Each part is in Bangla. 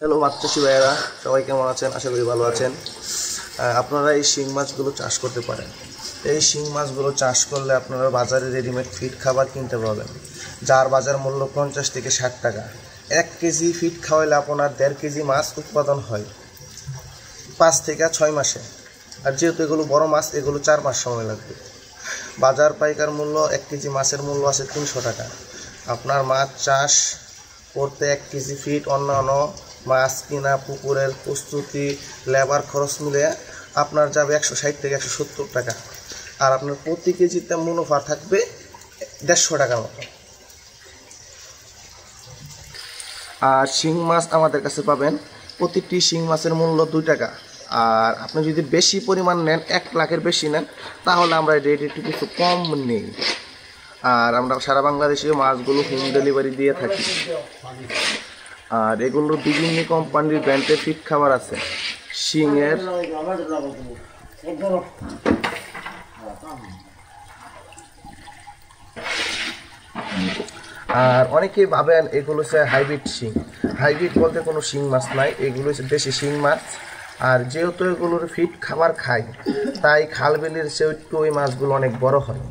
হ্যালো মাছ ভাইয়েরা। সবাই কেমন আছেন? আশা করি ভালো আছেন। আপনারা এই শিং মাছগুলো চাষ করতে পারেন। এই শিং মাছগুলো চাষ করলে আপনারা বাজারে রেডিমেড ফিড খাবার কিনতে পাবেন যার বাজার মূল্য পঞ্চাশ থেকে ষাট টাকা। এক কেজি ফিড খাওয়াইলে আপনার দেড় কেজি মাছ উৎপাদন হয় পাঁচ থেকে ছয় মাসে। আর যেহেতু এগুলো বড় মাছ, এগুলো চার মাস সময় লাগবে। বাজার পাইকার মূল্য এক কেজি মাছের মূল্য আছে তিনশো টাকা। আপনার মাছ চাষ করতে এক কেজি ফিট অন্যান্য মাছ কিনা পুকুরের প্রস্তুতি লেবার খরচ মিলে আপনার যাবে একশো ষাট থেকে একশো সত্তর টাকা। আর আপনার প্রতি কেজিতে মুনাফা থাকবে দেড়শো টাকার মতো। আর শিং মাছ আমাদের কাছে পাবেন, প্রতিটি শিং মাছের মূল্য দুই টাকা। আর আপনি যদি বেশি পরিমাণ নেন, এক লাখের বেশি নেন, তাহলে আমরা রেট একটু কিছু কম নেই। আর আমরা সারা বাংলাদেশে মাছগুলো হোম ডেলিভারি দিয়ে থাকি। আর এগুলোর বিভিন্ন কোম্পানির ব্র্যান্ডের ফিট খাবার আছে। শিংয়ের আর অনেকেই ভাবেন এগুলো হচ্ছে হাইব্রিড শিং। হাইব্রিড বলতে কোনো শিং মাছ নাই, এগুলো হচ্ছে দেশি শিং মাছ। আর যেহেতু এগুলোর ফিট খাবার খায়, তাই খাল বিলের চেয়ে একটু ওই মাছগুলো অনেক বড় হয়।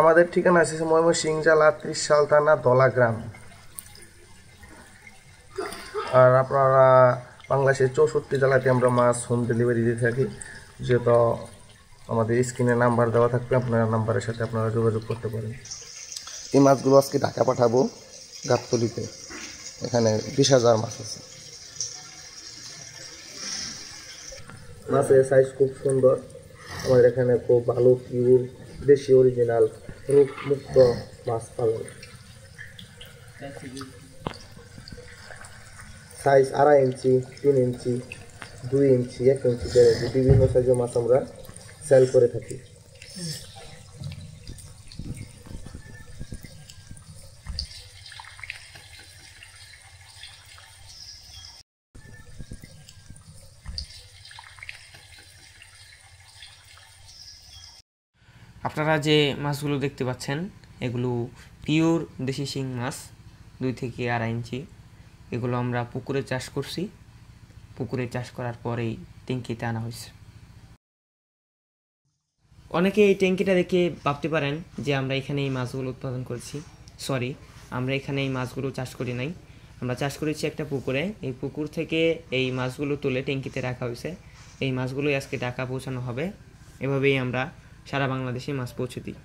আমাদের ঠিকানা আছে ময়মনসিং জেলা ত্রিশাল থানা দলা গ্রাম আর আপনারা বাংলাদেশের চৌষট্টি জেলাতে আমরা মাছ হোম ডেলিভারি দিয়ে থাকি। যেহেতু আমাদের স্ক্রিনে নাম্বার দেওয়া থাকবে আপনার নাম্বারের সাথে আপনারা যোগাযোগ করতে পারেন। এই মাছগুলো আজকে ঢাকা পাঠাবো গাবতলিতে। এখানে বিশ হাজার মাছ আছে। মাছের সাইজ খুব সুন্দর। আমাদের এখানে খুব ভালো পিওর দেশি অরিজিনাল রূপমুক্ত মাছ পাবেন সাইজ আড়াই ইঞ্চি, তিন ইঞ্চি, দুই ইঞ্চি, এক ইঞ্চি, দেড় ইঞ্চি, বিভিন্ন সাইজের মাছ আমরা সেল করে থাকি। আপনারা যে মাছগুলো দেখতে পাচ্ছেন, এগুলো পিওর দেশি শিং মাছ, দুই থেকে আড়াই ইঞ্চি। এগুলো আমরা পুকুরে চাষ করছি। পুকুরে চাষ করার পরেই ট্যাঙ্কিতে আনা হয়েছে। অনেকে এই ট্যাঙ্কিটা দেখে ভাবতে পারেন যে আমরা এখানে এই মাছগুলো উৎপাদন করেছি। সরি, আমরা এখানে এই মাছগুলো চাষ করি নাই। আমরা চাষ করেছি একটা পুকুরে। এই পুকুর থেকে এই মাছগুলো তুলে ট্যাঙ্কিতে রাখা হয়েছে। এই মাছগুলোই আজকে টাকা পৌঁছানো হবে। এভাবেই আমরা সারা বাংলাদেশে মাছ পৌঁছে দিই।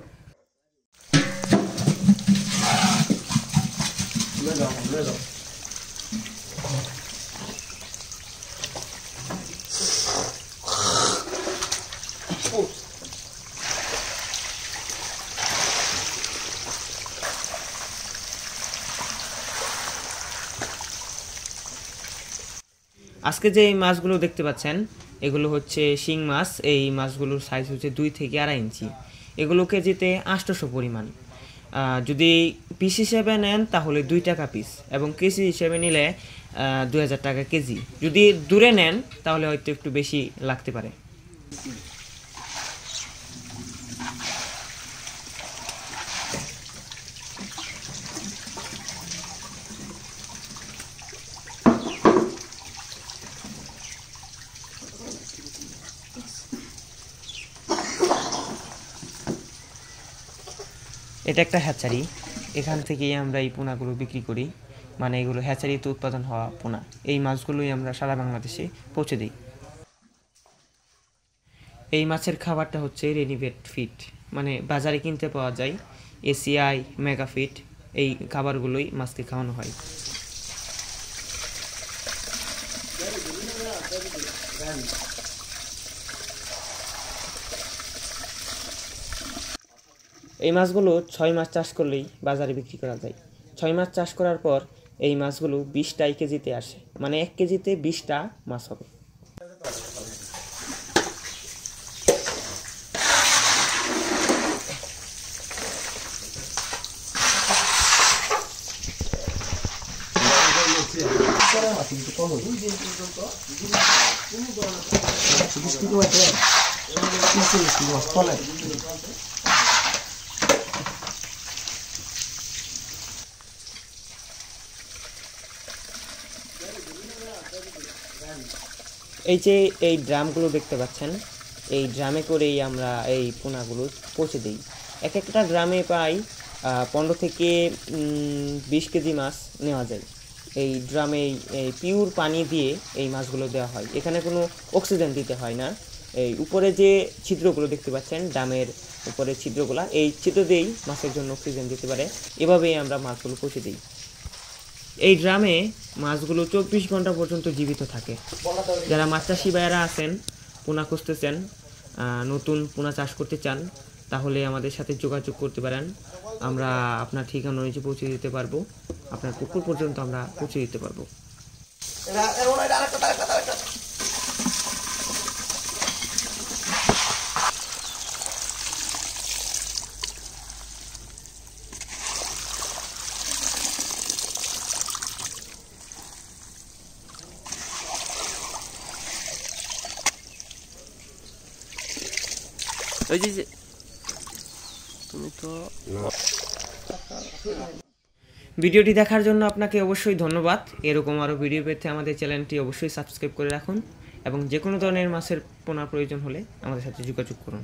আজকে যে এই মাছগুলো দেখতে পাচ্ছেন এগুলো হচ্ছে শিং মাছ, এই মাছগুলোর সাইজ হচ্ছে দুই থেকে আড়াই ইঞ্চি। এগুলো কেজিতে আটশোশো পরিমাণ। যদি পিস হিসেবে নেন তাহলে দুই টাকা পিস এবং কেজি হিসেবে নিলে দু হাজার টাকা কেজি। যদি দূরে নেন তাহলে হয়তো একটু বেশি লাগতে পারে। এটা একটা হ্যাচারি। এখান থেকেই আমরা এই পোনাগুলো বিক্রি করি। মানে এগুলো হ্যাচারিতে উৎপাদন হওয়া পোনা। এই মাছগুলোই আমরা সারা বাংলাদেশে পৌঁছে দিই। এই মাছের খাবারটা হচ্ছে রেডিমেড ফিট মানে বাজারে কিনতে পাওয়া যায়। এসিআই মেগা ফিট এই খাবারগুলোই মাছকে খাওয়ানো হয়। এই মাছগুলো ছয় মাস চাষ করলেই বাজারে বিক্রি করা যায়। ছয় মাস চাষ করার পর এই মাছগুলো বিশটা এক কেজিতে আসে। মানে এক কেজিতে বিশটা মাছ হবে। কিন্তু কম তিরিশ তিরিশ এই যে এই ড্রামগুলো দেখতে পাচ্ছেন, এই ড্রামে করেই আমরা এই পোনাগুলো পৌঁছে দিই। এক একটা ড্রামে প্রায় পনেরো থেকে বিশ কেজি মাছ নেওয়া যায়। এই ড্রামে এই পিওর পানি দিয়ে এই মাছগুলো দেওয়া হয়। এখানে কোনো অক্সিজেন দিতে হয় না। এই উপরে যে ছিদ্রগুলো দেখতে পাচ্ছেন, ড্রামের উপরে ছিদ্রগুলো, এই ছিদ্র দিয়েই মাছের জন্য অক্সিজেন দিতে পারে। এভাবেই আমরা মাছগুলো পচে দিই। এই ড্রামে মাছগুলো চব্বিশ ঘণ্টা পর্যন্ত জীবিত থাকে। যারা মাছ চাষি ভাইয়েরা আছেন, পোনা খুঁজতেছেন নতুন পোনা চাষ করতে চান তাহলে আমাদের সাথে যোগাযোগ করতে পারেন। আমরা আপনার ঠিকানা অনুযায়ী পৌঁছে দিতে পারব। আপনার পুকুর পর্যন্ত আমরা পৌঁছে দিতে পারব? ওই যে যে। তুমি তো ভিডিওটি দেখার জন্য আপনাকে অবশ্যই ধন্যবাদ। এরকম আরও ভিডিও পেতে আমাদের চ্যানেলটি অবশ্যই সাবস্ক্রাইব করে রাখুন এবং যে কোনো ধরনের মাছের পোনা প্রয়োজন হলে আমাদের সাথে যোগাযোগ করুন।